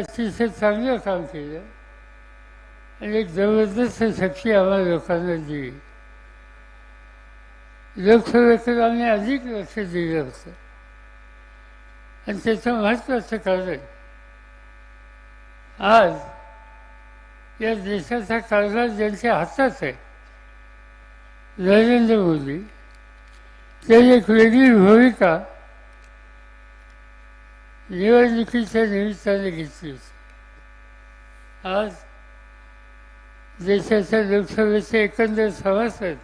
अतिशय चांगलं काम केलं. आणि एक जबरदस्त शक्ती आम्हाला लोकांना दिली. लोकसभेकडे आम्ही अधिक लक्ष दिलं होतं. आणि त्याचं महत्त्वाचं कारण आज या देशाचा कारभार ज्यांच्या हातात आहे नरेंद्र मोदी त्यांनी एक वेगळी भूमिका निवडणुकीच्या निमित्ताने घेतली होती. आज देशाच्या लोकसभेचे एकंदर सभासद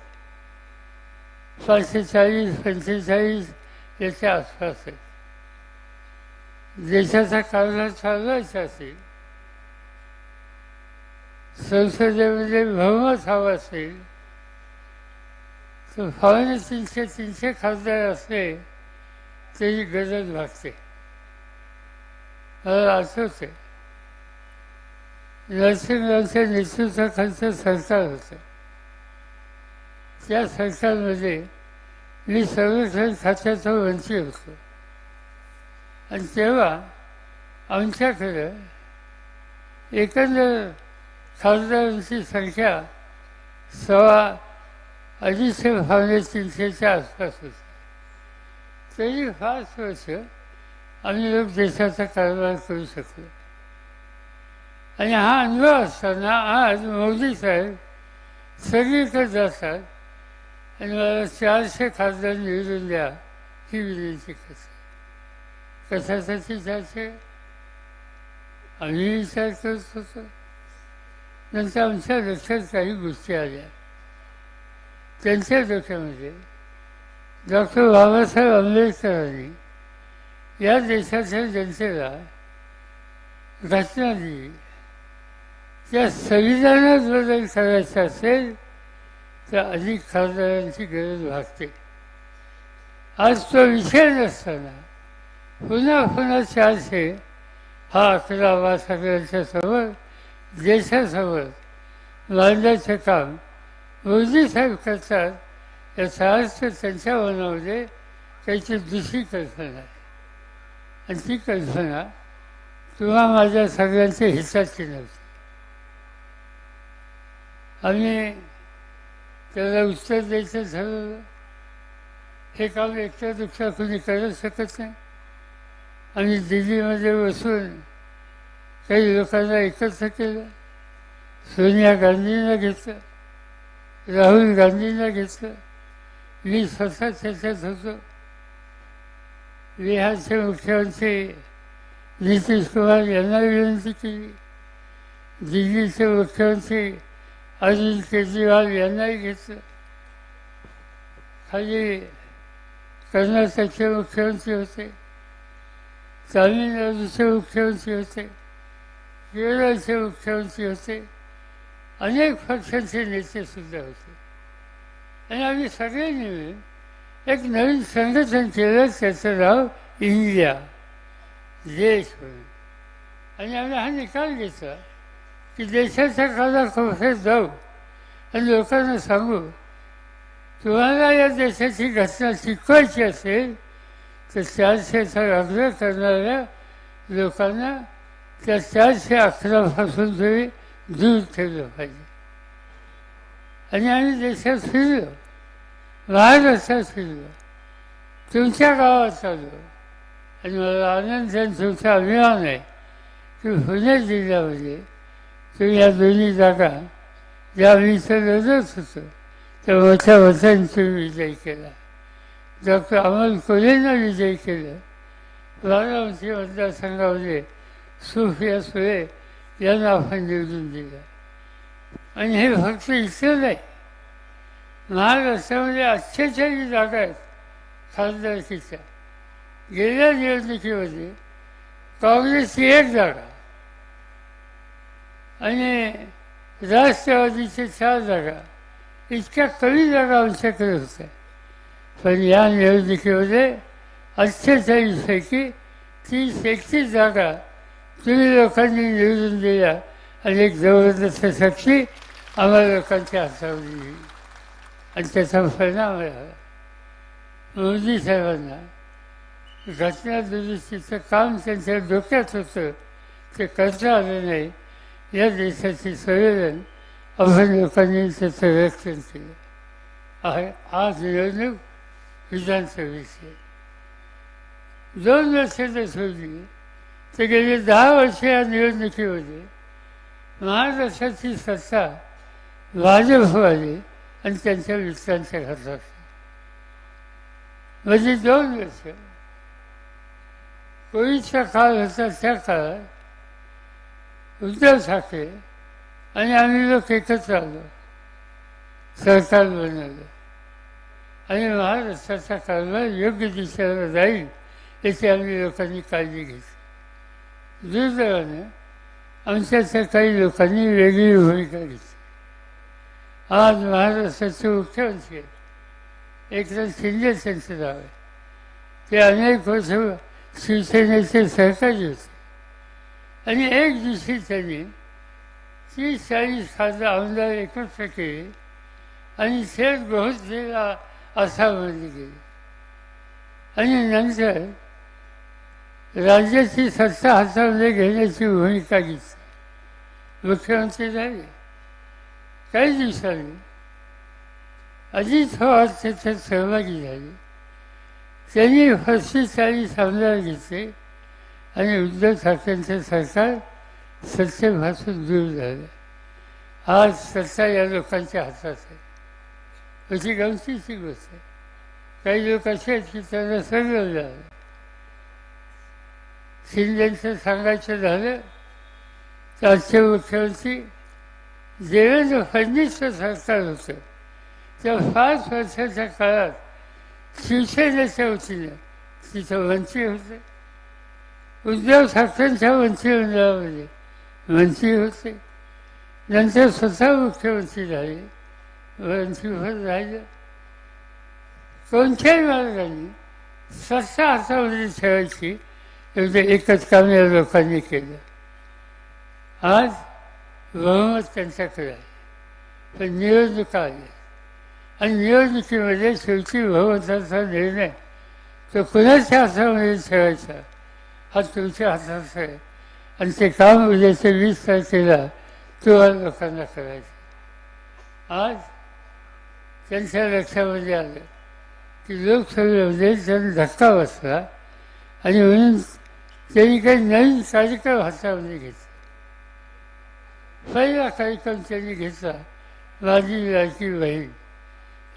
पाचशे चाळीस पंचेचाळीस याच्या आसपास आहेत. देशाचा कारभार चालवायचा असेल संसदेमध्ये बहुमत हवा असेल तर पावणे तीनशे तीनशे खासदार असले तरी गरज भागते. मला आठवते नरसिंहरावच्या नेतृत्वाखालचं सरकार होतं. त्या सरकारमध्ये मी संरक्षण खात्याचा वंचित होतो. आणि तेव्हा आमच्याकडं एकंदर खासदारांची संख्या सव्वा अडीचशे पावणे तीनशेच्या आसपास होती. तरी पाच वर्ष आम्ही लोक देशाचा कारभार करू शकलो. आणि हा अनुभव असताना आज मोदी साहेब सगळीकडे जातात आणि मला चारशे खासदार निवडून द्या ही विनंती करतात. कशासाठी चारशे? आम्ही विचार करत होतो. नंतर आमच्या लक्षात काही गोष्टी आल्या. त्यांच्या डोक्यामध्ये डॉक्टर बाबासाहेब आंबेडकरांनी या देशाच्या जनतेला घटना दिली त्या संविधानात बदल करायचा असेल तर अधिक खासदारांची गरज भागते आज तो विषय नसताना पुन्हा पुन्हा चारशे हा अकरा वा समोर देशासमोर मांडण्याचं काम मोदी साहेब करतात याचा अर्थ त्यांच्या मनामध्ये त्यांची दुसरी कल्पना आहे. आणि ती कल्पना तुम्हा माझ्या सगळ्यांच्या हिताची नव्हती आम्ही त्याला उत्तर द्यायचं ठरवलं. हे काम एकट्या दुसऱ्या कोणी करू शकत नाही. आणि दिल्लीमध्ये बसून काही लोकांना एकत्र केलं. सोनिया गांधींना घेतलं. राहुल गांधींना घेतलं. मी स्वतः त्याच्यात होतो. बिहारचे मुख्यमंत्री नितीश कुमार यांना विनंती केली दिल्लीचे मुख्यमंत्री अरविंद केजरीवाल यांनाही घेतलं. खाली कर्नाटकचे मुख्यमंत्री होते. तामिळनाडूचे मुख्यमंत्री होते. केरळचे मुख्यमंत्री होते. अनेक पक्षांचे नेते सुद्धा होते. आणि आम्ही सगळे मिळून एक नवीन संघटन केलं त्याचं नाव इंडिया. देश म्हणून आणि आम्ही हा निकाल घेतला की देशाच्या कानाकोपऱ्यात जाऊ. आणि लोकांना सांगू तुम्हाला या देशाची घटना शिकवायची असेल तर चारशेचा आग्रह करणाऱ्या लोकांना त्या चारशे अकरापासून तरी दूर ठेवलं पाहिजे. आणि आम्ही देशात फिरलो. महाराष्ट्रात फिरलो तुमच्या गावात चालू आणि मला आनंद तुमचा अभिमान आहे की पुणे जिल्ह्यामध्ये तुम्ही या दोन्ही जागा ज्या मी इथं होतो त्या मोठ्या वचन तुम्ही विजय केला. डॉक्टर अमोल कोलेंना विजय केलं. बारामती मतदारसंघामध्ये सुफिया सुळे यांना आपण निवडून दिलं. आणि हे फक्त इथं नाही महाराष्ट्रामध्ये अठ्ठेचाळीस जागा आहेत खासदारकीच्या गेल्या निवडणुकीमध्ये काँग्रेसची एक जागा आणि राष्ट्रवादीचे चार जागा. इतक्या कमी जागा आमच्याकडे होत्या पण या निवडणुकीमध्ये अठ्ठेचाळीसपैकी तीस एकतीस जागा तुम्ही लोकांनी निवडून दिल्या आणि एक जबरदस्त शक्ती आम्हाला लोकांच्या हातावर दिली आणि त्याचा परिणाम झाला मोदी साहेबांना घटना दुरुस्तीचं काम त्यांच्या डोक्यात होतं ते करता आलं नाही. या देशाचे संवेदन आपण लोकांनी त्याचं रक्षण केलं. आहे आज निवडणूक विधानसभेची दोन वर्ष तर सोडली. ते गेले दहा वर्ष या निवडणुकीमध्ये. महाराष्ट्राची सत्ता भाजपवाली आणि त्यांच्या मित्रांच्या घरात म्हणजे दोन वर्ष कोविडचा काळ होता त्या काळात उद्धव ठाकरे आणि आम्ही लोक एकत्र आलो. सरकार बनवलं. आणि महाराष्ट्राचा कारभार योग्य दिशेला जाईल याची आम्ही लोकांनी काळजी घेतली. दुर्दैवाने म्हणजे आमच्या काही लोकांनी वेगळी भूमिका घेतली. आज महाराष्ट्राचे मुख्यमंत्री आहेत. एकनाथ शिंदे त्यांचं नाव आहे. ते अनेक वर्ष शिवसेनेचे सहकारी होते. आणि एक दिवशी त्यांनी तीस चाळीस खासदार आमदार एकत्र केले आणि थेट बहुतेला आसाममध्ये गेले आणि नंतर राज्याची सत्ता हातामध्ये घेण्याची भूमिका घेतली. मुख्यमंत्री झाले. काही दिवसांनी अजित पवार त्याच्यात सहभागी झाले. त्यांनी फरशी चाळीस घेतले आणि उद्धव ठाकरेंचं सरकार सत्तेपासून दूर झालं. आज सत्ता या लोकांच्या हातात आहे. अशी गमतीची गोष्ट आहे. काही लोक असे आहेत की त्यांना सगळं झालं. शिंदेचं सांगायचं झालं तर आजचे मुख्यमंत्री देवेंद्र फडणवीसचं सरकार होतं. त्या पाच वर्षाच्या काळात शिवसेनेच्या वतीनं तिथं मंत्री होते. उद्धव ठाकरेंच्या मंत्रिमंडळामध्ये मंत्री होते. नंतर स्वतः मुख्यमंत्री झाले. मंत्रीपद राहिलं. कोणत्याही मार्गाने सत्ता हातामध्ये ठेवायची एवढं एकच काम या लोकांनी केलं. आज बहुमत त्यांच्याकडे आहे. पण निवडणुका आली आणि निवडणुकीमध्ये शेवटी भगवंताचा निर्णय तो कुणाच्या हातामध्ये ठेवायचा हा तुमच्या हातात आहे. आणि ते काम उद्याच्या वीस तारखेला तुम्हाला लोकांना करायचं आज त्यांच्या लक्षामध्ये आलं की लोकसभेमध्ये त्यांना धक्का बसला आणि म्हणून त्यांनी काही नवीन कार्यक्रम हातामध्ये घेतला. पहिला कार्यक्रम त्यांनी घेतला माझी लाडकी बहीण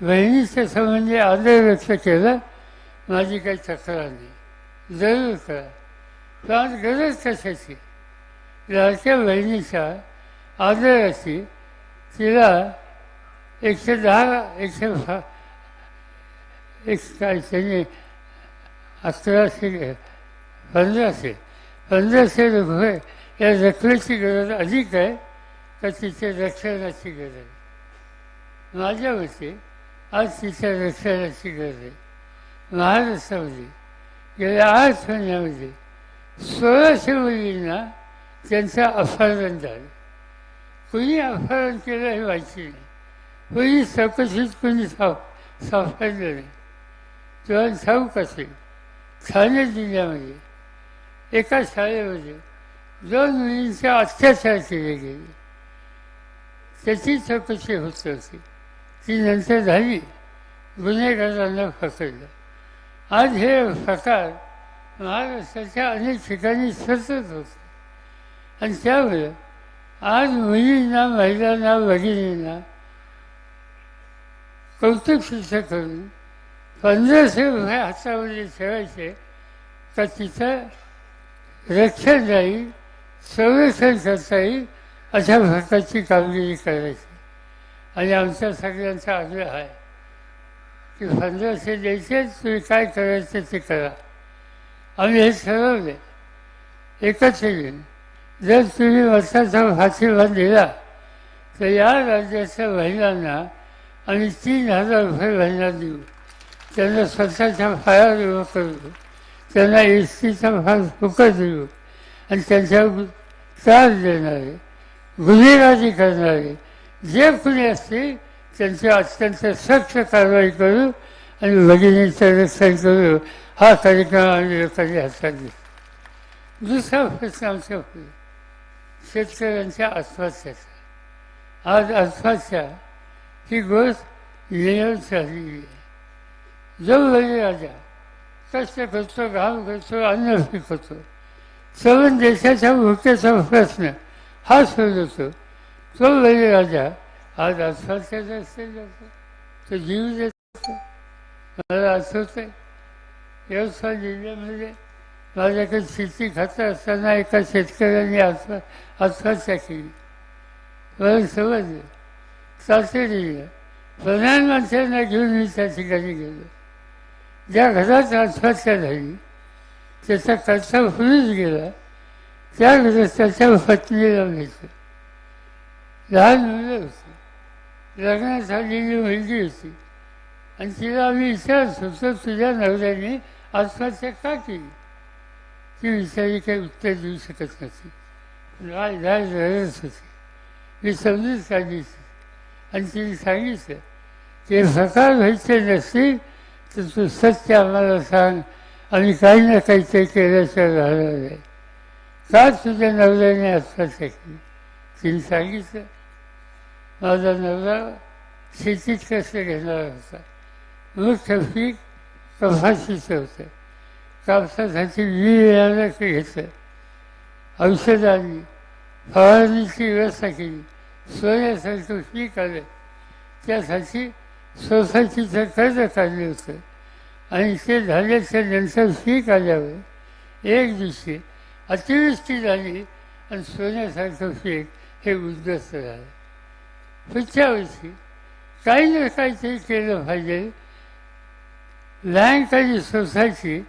बहिणीच्या संबंधी आदर व्यक्त केला माझी काही तक्रार नाही. जरूर करा. पण आज गरज कशाची? लाडक्या बहिणीच्या आदराची तिला एकशे दहा एकशे एक काय त्यांनी अकराशे पंधराशे पंधराशे रुपये या रकमेची गरज अधिक आहे. तर तिच्या रक्षणाची गरज आहे. माझ्या मते आज तिच्या रक्षणाची गरज आहे. महाराष्ट्रामध्ये गेल्या आठ महिन्यामध्ये सोळाशे मुलींना त्यांचं अपहरण झालं. कुणी अपहरण केलं हे माहिती नाही. कुणी चौकशीत कुणी साप सापडलं नाही. किंवा ठाऊक असेल ठाणे जिल्ह्यामध्ये एका शाळेमध्ये दोन मुलींचे अत्याचार केले गेले. त्याची चौकशी होत होती. ती नंतर झाली. गुन्हेगारांना फसवलं. आज हे प्रकार महाराष्ट्राच्या अनेक ठिकाणी सतत होते. आणि त्यामुळे आज मुलींना महिलांना भगिनींना कौतुक शिक्षा करून पंधराशे रुपये हातामध्ये ठेवायचे का तिथं रक्षण राहील संरक्षण करता येईल अशा प्रकारची कामगिरी करायची. आणि आमच्या सगळ्यांचा आग्रह आहे की पंधराशे द्यायचे तुम्ही काय करायचं ते करा. आम्ही हे ठरवले एकच येईल जर तुम्ही वर्षाचा फाशीभाग दिला तर या राज्याच्या महिलांना आम्ही तीन हजार रुपये महिना देऊ. त्यांना स्वतःच्या फायावर उभं करू. त्यांना एस टीचा फार फुकट देऊ. आणि त्यांच्यावर त्रास देणारे गुन्हेगारी करणारे. जे कुणी असतील त्यांची अत्यंत सक्त कारवाई करू आणि भगिनीचं रक्षण करू हा कार्यक्रम आम्ही लोकांनी हातात घेतला. दुसरा प्रश्न आमच्या पुढे शेतकऱ्यांच्या आत्महत्याचा आज आत्महत्या ही गोष्ट नियम झालेली आहे. जो बळी राजा कष्ट करतो घाम करतो अन्न पिकवतो सर्व देशाच्या भूकेचा प्रश्न हा सोडवतो तो लय राजा आज आत्महत्याचा असेल जातो तो जीव देतो मला आठवतंय यवतमाळ जिल्ह्यामध्ये माझ्याकडे म्हणजे शेती खातं असताना एका शेतकऱ्याने आत्म आत्महत्या केली. मला समजलं तातडीनं प्रधानमंत्र्यांना घेऊन मी त्या ठिकाणी गेलो. ज्या घरात आत्महत्या झाली त्याचा खर्च होऊनच गेला. त्या घरात त्याच्या पत्नीला भेटलं लहान मुलं होती लग्नात झालेली मुलगी होती आणि तिला आम्ही विचारत होतो तुझ्या नवऱ्याने आत्महत्या का केली ती विचारी काही उत्तर देऊ शकत नव्हती लाल लाय रडत होती मी समजून सांगितली आणि तिने सांगितलं ते प्रकार व्हायचे नसतील तर तू सत्य आम्हाला सांग आम्ही काही ना काहीतरी केल्याशिवाय राहणार नाही का तुझ्या नवऱ्याने असतात केली तिने सांगितलं माझा नवरा शेतीत कसं घेणार होता मुख्य पीक कपाशीचं होतं कापसासाठी बी वेळाला घेतलं औषधांनी फवारणीची व्यवस्था केली सोन्यासारखं पीक आलं त्यासाठी सोसायटीचं कर्ज काढलं होतं आणि ते झाल्याच्यानंतर पीक आल्यावर एक दिवशी अतिवृष्टी झाली आणि सोन्यासारखं शेत हे उद्ध्वस्त झालं. पुढच्या वर्षी काही ना काहीतरी केलं पाहिजे. लहानकाली सोसायटी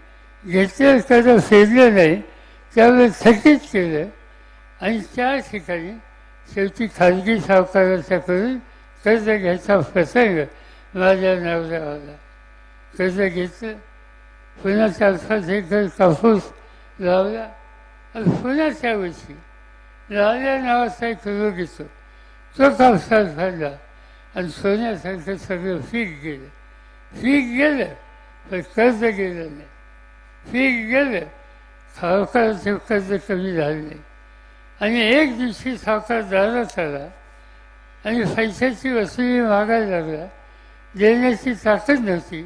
घेतलं त्याचं फेरलं नाही त्यावेळी थकीत केलं आणि त्या ठिकाणी शेवटी खाजगी सावकाराच्याकडून कर्ज घ्यायचा प्रसंग माझ्या नवऱ्यावाला कर्ज घेतलं. पुन्हा चारपाच एकर कापूस लावला. आणि पुन्हा वर्षी नावाचा एक रोग येतो तो कापसात झाला आणि सोन्यासारखं सगळं फीक गेलं. पीक गेलं पण कर्ज गेलं नाही. पीक गेलं सावकाराचं कर्ज कमी झालं नाही. आणि एक दिवशी सावकार दारात आला आणि पैशाची वसुली मागायला लागला. देण्याची ताकद नव्हती.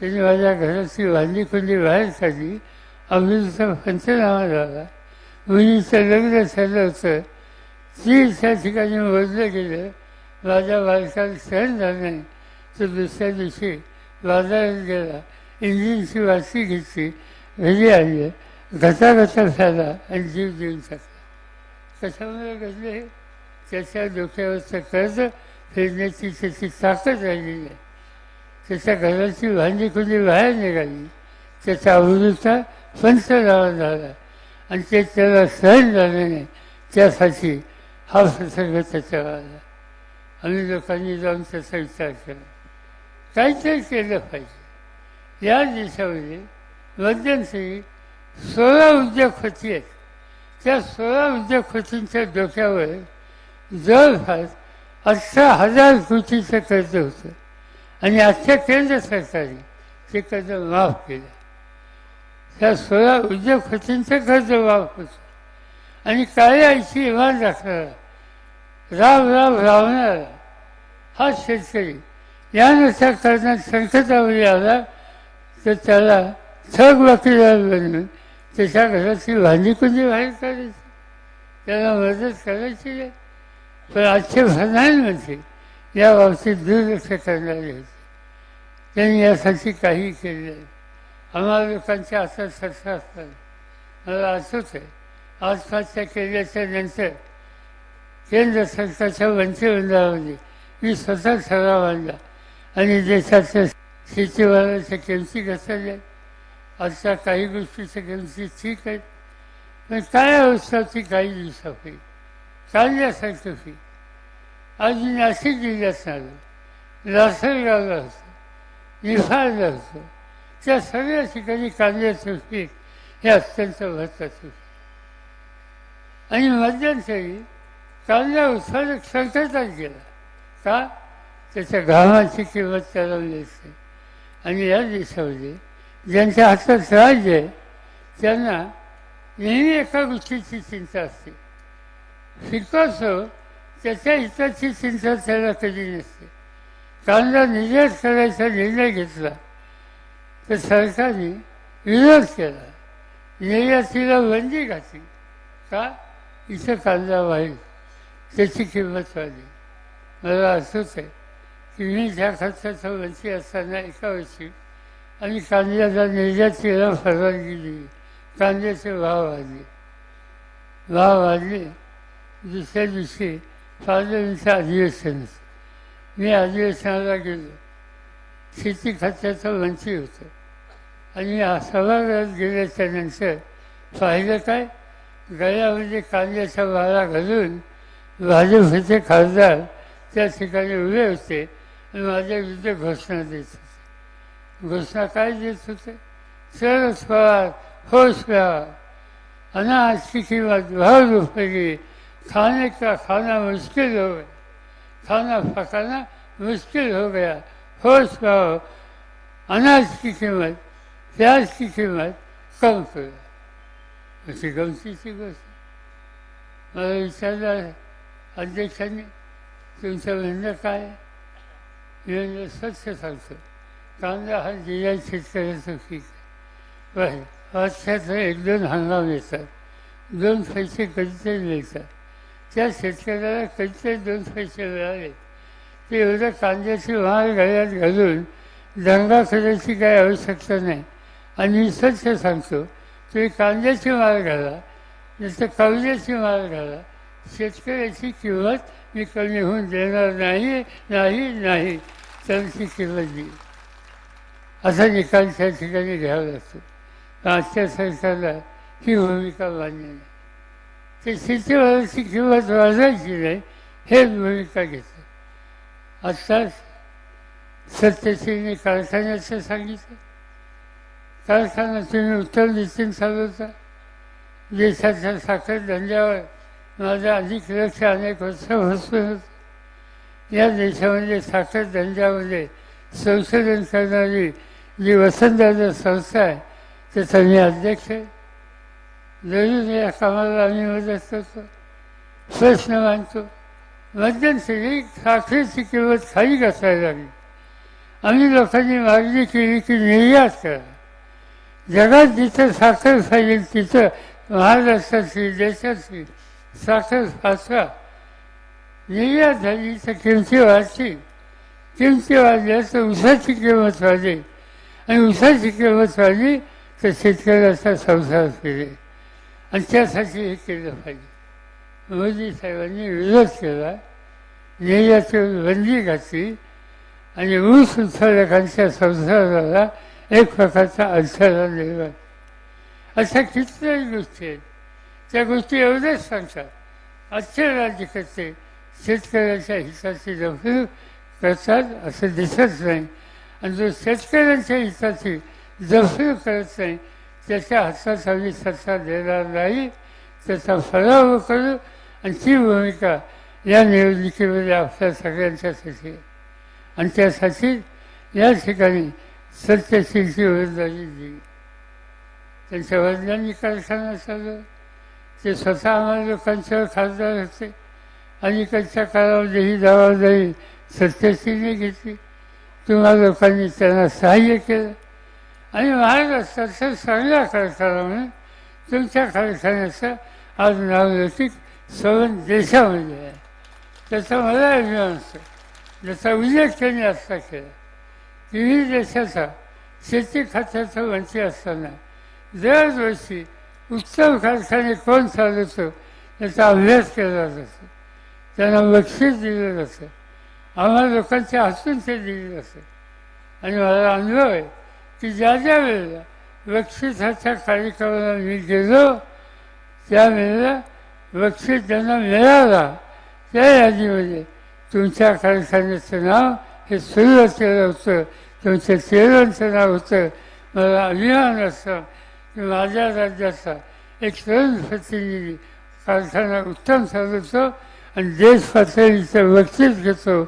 त्याने माझ्या घराची वांदी कुंडी बाहेर काढली. अमृतचा पंचनामा झाला मुलीचं लग्न झालं होतं ती त्या ठिकाणी मोजलं गेलं माझ्या बालकाला सहन झालं नाही तर दुसऱ्या दिवशी बाजारात गेला इंजिनची वाची घेतली घरी आली गटागटा झाला आणि जीव देऊन टाकला कशामुळे घडले त्याच्या डोक्यावरचं कर्ज फेडण्याची त्याची ताकद राहिली आहे त्याच्या घराची भांडी कुणी बाहेर निघाली त्याचा अमृता पंचनामा झाला. आणि ते त्याला सहन झाले नाही. त्यासाठी हा प्रसंग त्याच्यावर आला. आम्ही लोकांनी जाऊन त्याचा विचार केला. काहीतरी केलं पाहिजे. या देशामध्ये मध्यंतरी सोळा उद्योगपती आहेत. त्या सोळा उद्योगपतींच्या डोक्यावर जवळपास अठरा हजार कोटीचं कर्ज होतं. आणि आजच्या केंद्र सरकारने ते कर्ज माफ केलं. त्या सोळा उद्योगपतींचं कर्ज माफ होतो आणि काळ्या आईची इमान राखणारा राम राम रावणारा. हा शेतकरी. यानुसार करण्यात संकटामध्ये आला तर त्याला ठग वकिलार बनवून त्याच्या घराची भांडी कुंडी बाहेर काढायची? त्याला मदत करायची नाही पण आजचे प्रधानमंत्री या बाबतीत दुर्लक्ष करणारे होते. त्यांनी यासाठी काही केले नाही. आम्हाला लोकांच्या हातात सत्ता मला आठवत आहे. आसपासच्या केंद्राच्या नंतर केंद्र सरकारच्या मंत्रिमंडळामध्ये मी स्वतः ठराव आणला आणि देशाच्या शेतीमालाच्या किमती घसरल्या. आजच्या काही गोष्टीच्या किमती ठीक आहेत. पण काय अवस्था होती काही दिवसापूर्वी? कांद्यासारखं फी आज मी नाशिक जिल्ह्यात आलो लासलगावला होतो. निफाडला होतो. त्या सगळ्या ठिकाणी कांद्याचं पीक हे अत्यंत महत्त्वाचं आणि मध्यंतरी कांदा उत्पादक संकटात गेला. का? त्याच्या घामाची किंमत त्याला मिळते आणि या देशामध्ये ज्यांच्या हातात राज्य आहे त्यांना नेहमी एका गोष्टीची चिंता असते. शिकवतो त्याच्या हिताची चिंता त्याला कधी नसते. कांदा निर्यात करायचा निर्णय घेतला तर सरकारने विरोध केला. निर्यातीला बंदी घातली. का? इथं कांदा वाढेल त्याची किंमत वाढली. मला असंच आहे की मी ज्या खर्चाचा वंचित असताना एका वर्षी आणि कांद्याला निर्यातीला परवानगी दिली. कांद्याचे भाव वाढले. भाव वाढले. दुसऱ्या दिवशी पार्लमेंटचं अधिवेशन मी अधिवेशनाला गेलो. शेती खात्याचं वंचित होतं. आणि सभागृहात गेल्याच्यानंतर पाहिलं काय? गळ्यामध्ये कांद्याचा वारा घालून भाजपचे खासदार त्या ठिकाणी उभे होते आणि माझ्या विरुद्ध घोषणा देत होते. घोषणा काय देत होते? सरस पवार होश पवार. अनाज की कीमत बहुत रुपये खाने का खाना मुश्किल हो गया. खाना पकाना मुश्किल हो गया. होश पाओ अनाज की कीमत प्याज की कीमत कम अशी गमतीची गोष्ट मला विचारलं अध्यक्षांनी तुमचं म्हणणं काय मी म्हणलं स्वच्छ सांगतो कांदा हा जिल्ह्यात शेतकऱ्याचं पीक आहे बरं वर्षाचं एक दोन हंगाम येतात दोन पैसे कधीतरी मिळतात त्या शेतकऱ्याला कधीतरी दोन पैसे मिळाले ते एवढं कांद्याची महाग गळ्यात घालून दंगा करायची काही आवश्यकता नाही आणि मी सांगतो तुम्ही कांद्याची माल घाला नंतर कवल्याची माल घाला. शेतकऱ्याची किंमत मी कमी होऊन देणार नाही नाही नाही. त्यांची किंमत देईल असा निकाल त्या ठिकाणी घ्यावा लागतो. आजच्या सरकारला ही भूमिका मान्य नाही. ते शेतीवाल्याची किंमत वाढवायची नाही हेच भूमिका घेतात आत्ताच सत्यशीलने कारखान्याचं सांगितलं. कारखाना तुम्ही उत्तर निश्चित चालवता देशाच्या साखर धंद्यावर माझं अधिक लक्ष अनेक वर्ष बसून होतं. या देशामध्ये साखर धंद्यामध्ये संशोधन करणारी जी वसंतदादा संस्था आहे त्याचा मी अध्यक्ष आहे. जरूर या कामाला आम्ही मदत करतो. प्रश्न मानतो मध्यंतरी साखरेची किंमत खाली घसायला लागली आम्ही लोकांनी मागणी केली की निर्यात करा. जगात जिथं साखर पाहिजे तिथं महाराष्ट्राची देशाची साखर पाचवा निर्यात झाली तर किमती वाढतील किमती वाढल्या तर उसाची किंमत वाढली. आणि उसाची किंमत वाढली तर शेतकऱ्याचा संसार केले आणि त्यासाठी हे केलं पाहिजे. मोदी साहेबांनी विरोध केला. निर्यातीवर बंदी घातली. आणि ऊस उत्पादकांच्या संसाराला एक प्रकारचा अडथळा निर्माण. अशा कितीतरी गोष्टी आहेत. त्या गोष्टी एवढ्याच सांगतात. आजचे राज्यकर्ते शेतकऱ्याच्या हिताची जपणूक करतात असं दिसत नाही. आणि जो शेतकऱ्यांच्या हिताची जपणूक करत नाही त्याच्या हातात आम्ही सत्ता देणार नाही. त्याचा फराव करू. आणि ती भूमिका या निवडणुकीमध्ये आपल्या सगळ्यांच्यासाठी आणि त्यासाठी या ठिकाणी सत्यशीलची वजदारी दिली त्यांच्या वडिलांनी कारखाना चालू ते स्वतः आम्हाला लोकांच्यावर खासदार होते. अलीकडच्या काळामध्ये ही जबाबदारी सत्यशीलने घेतली. तुम्हा लोकांनी त्यांना सहाय्य केलं. आणि महाराष्ट्राचा चांगला कारखाना म्हणून तुमच्या कारखान्याचं आज नावलौकिक सवन देशामध्ये आहे. त्याचा मला अभिमान असतो. ज्याचा उल्लेख त्यांनी आत्ता केला. विविध देशाचा शेती खात्याचा वंचित असताना दरवर्षी उत्तम कारखाने कोण चालवतो याचा अभ्यास केला जातो. त्यांना बक्षीस दिलं जातं. आम्हाला लोकांच्या हातून ते दिलं जातं. आणि मला अनुभव आहे की ज्या ज्या वेळेला बक्षिसाच्या कार्यक्रमाला मी गेलो त्यावेळेला बक्षीस ज्यांना मिळाला त्या यादीमध्ये तुमच्या कारखान्याचं नाव हे सुरू असलेलं होतं. तुमच्या चेहऱ्यांचं नाव होतं. मला अभिमान असतं की माझ्या राज्याचा एक स्वयंप्रतिनिधी प्रतिनिधी कारखाना उत्तम चालवतो आणि देश पातळीचं बक्षीस घेतो.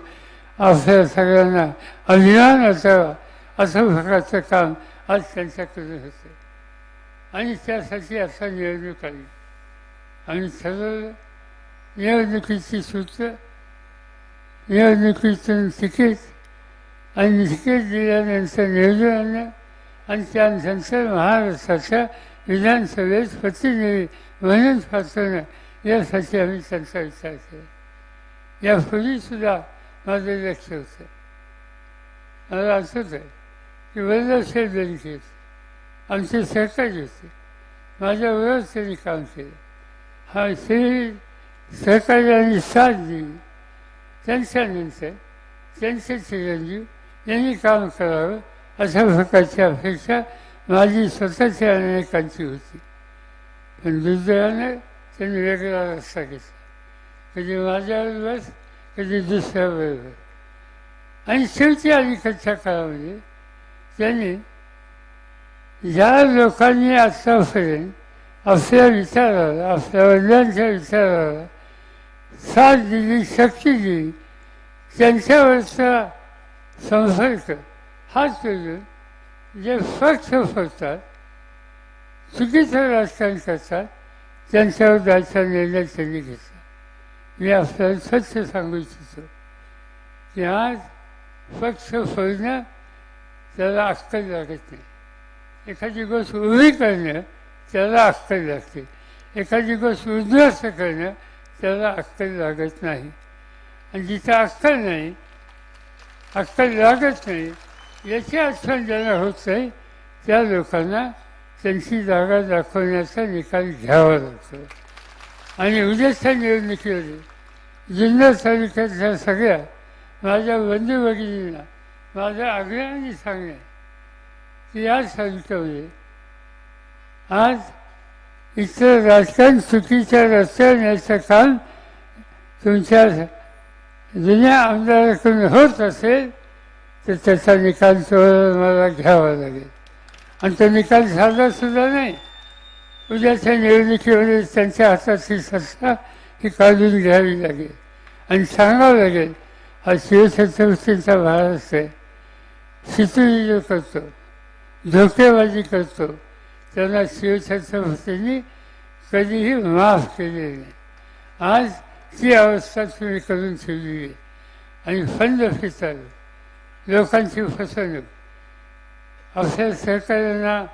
आपल्या सगळ्यांना अभिमान असावा असं प्रकारचं काम आज त्यांच्याकडे होतं. आणि त्यासाठी आता निवडणूक आली. आम्ही ठरवलं निवडणुकीची सूत्र निवडणुकीतून तिकीट आणि निश्चित दिल्यानंतर निवडून आणि त्यानंतर महाराष्ट्राच्या विधानसभेत प्रतिनिधी म्हणून पाठवणं यासाठी आम्ही त्यांचा विचार केला यापूर्वीसुद्धा माझं लक्ष होतं मला आठवत आहे की वल्लभशेठ बँकेत आमचे सहकारी होते माझ्याबरोबर त्यांनी काम केलं हा श्री सहकार्याने साथ दिली त्यांच्यानंतर त्यांचे चिरंजीव यांनी काम करावं अशा प्रकारची अपेक्षा माझी स्वतःची अनेकांची होती. पण दुर्दैवानं त्यांनी वेगळा रस्ता घेतला. कधी माझ्याबरोबर कधी दुसऱ्याबरोबर आणि शेवटी अलीकडच्या काळामध्ये त्यांनी ज्या लोकांनी आत्तापर्यंत आपल्या विचाराला आपल्या वडिलांच्या विचाराला साथ दिली शक्ती दिली त्यांच्यावरचा संसर्ग हाच सोडून जे स्वच्छ होतात चुकीचं राजकारण करतात त्यांच्यावर जायचा निर्णय त्यांनी घेतला मी आपल्याला स्वच्छ सांगू इच्छितो की आज स्वच्छ सोडणं त्याला अक्कल लागत नाही. एखादी गोष्ट उभी करणं त्याला अक्कल लागते. एखादी गोष्ट उद्ध्वस्त करणं त्याला अक्कल लागत नाही. आणि जिथं अक्कल नाही अक्कल लागत नाही. याची आठवण ज्यांना होत नाही त्या लोकांना त्यांची जागा दाखवण्याचा निकाल घ्यावा लागतो. आणि उद्याच्या निवडणुकीमध्ये जिल्हा तालुक्यातल्या सगळ्या माझ्या बंधू भगिनींना माझ्या आग्रहाने सांगणे की या तालुक्यामध्ये आज इतर राजकारण चुकीच्या रस्त्यावर न्यायचं काम तुमच्या जुन्या आमदाराकडून होत असेल तर त्याचा निकाल तो मला घ्यावा लागेल. आणि तो निकाल झालासुद्धा नाही. उद्याच्या निवडणुकीमध्ये त्यांच्या हाताची सत्ता ही काढून घ्यावी लागेल. आणि सांगावं लागेल हा शिवछत्रपतींचा महाराष्ट्र आहे शितुरी जो करतो धोकेबाजी करतो. त्यांना शिवछत्रपतींनी कधीही माफ केलेली नाही. आज ती अवस्था तुम्ही करून ठेवली. आहे आणि फंड फिरतात लोकांची फसवणूक. अशा सहकार्यांना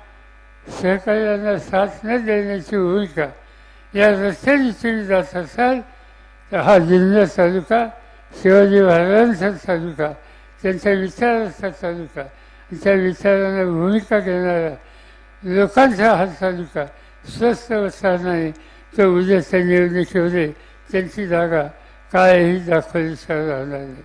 सहकार्यांना साथ न देण्याची भूमिका या रस्त्याने तुम्ही जात असाल तर हा जिल्हा तालुका शिवाजी महाराजांचा तालुका त्यांच्या विचाराचा तालुका त्या विचारांना भूमिका घेणारा लोकांचा हा तालुका स्वस्त बसणार नाही तर उद्याच्या निवडणुकीमध्ये त्यांची जागा कायही दाखवली राहणार नाही.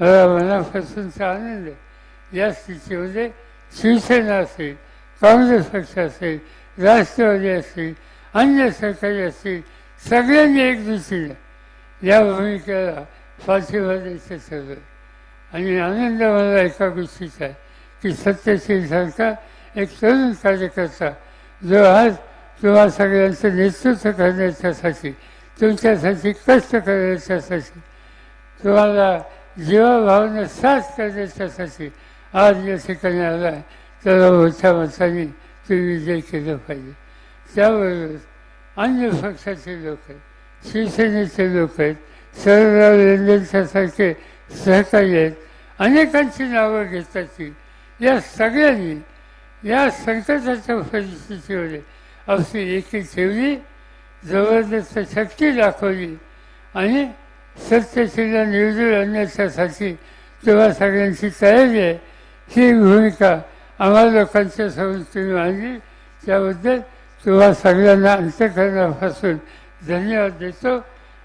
मला मनापासूनचा आनंद या स्थितीमध्ये शिवसेना असेल काँग्रेस पक्ष असेल राष्ट्रवादी असेल अन्य सरकारी असतील सगळ्यांनी एक दृष्टीने या भूमिकेला पाठिंबा द्यायचं ठरलं. आणि आनंद मला एका गोष्टीचा आहे की सत्यशील सारखा एक तरुण कार्यकर्ता जो आज किंवा सगळ्यांचं नेतृत्व करण्याच्यासाठी तुमच्यासाठी कष्ट करायच्यासाठी तुम्हाला जीवाभावानं साथ करण्याच्यासाठी आज या ठिकाणी आला त्याला मोठ्या मताने तुम्ही विजय केलं पाहिजे. त्याबरोबर अन्य पक्षाचे लोक आहेत शिवसेनेचे लोक आहेत शरदराव लेंडेंच्यासारखे सहकारी आहेत अनेकांची नावं घेतात ती. या सगळ्यांनी या संकटाच्या परिस्थितीमध्ये आपली एकी ठेवली. जबरदस्त शक्ती दाखवली. आणि सत्यशीला निवडून आणण्याच्यासाठी तेव्हा सगळ्यांची तयारी आहे ही भूमिका आम्हा लोकांच्या संस्थेने तुम्ही मांडली. त्याबद्दल तेव्हा सगळ्यांना अंतकरणापासून धन्यवाद देतो.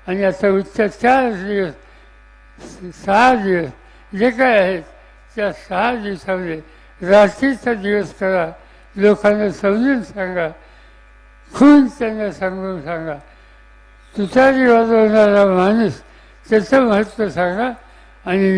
आणि आता उच्च चार दिवस सहा दिवस जे काय आहेत त्या सहा दिवसामध्ये रात्रीचा दिवस करा. लोकांना समजून सांगा. खून त्यांना सांगून सांगा तुझ्या वाजवणारा माणूस त्याचं महत्त्व सांगा आणि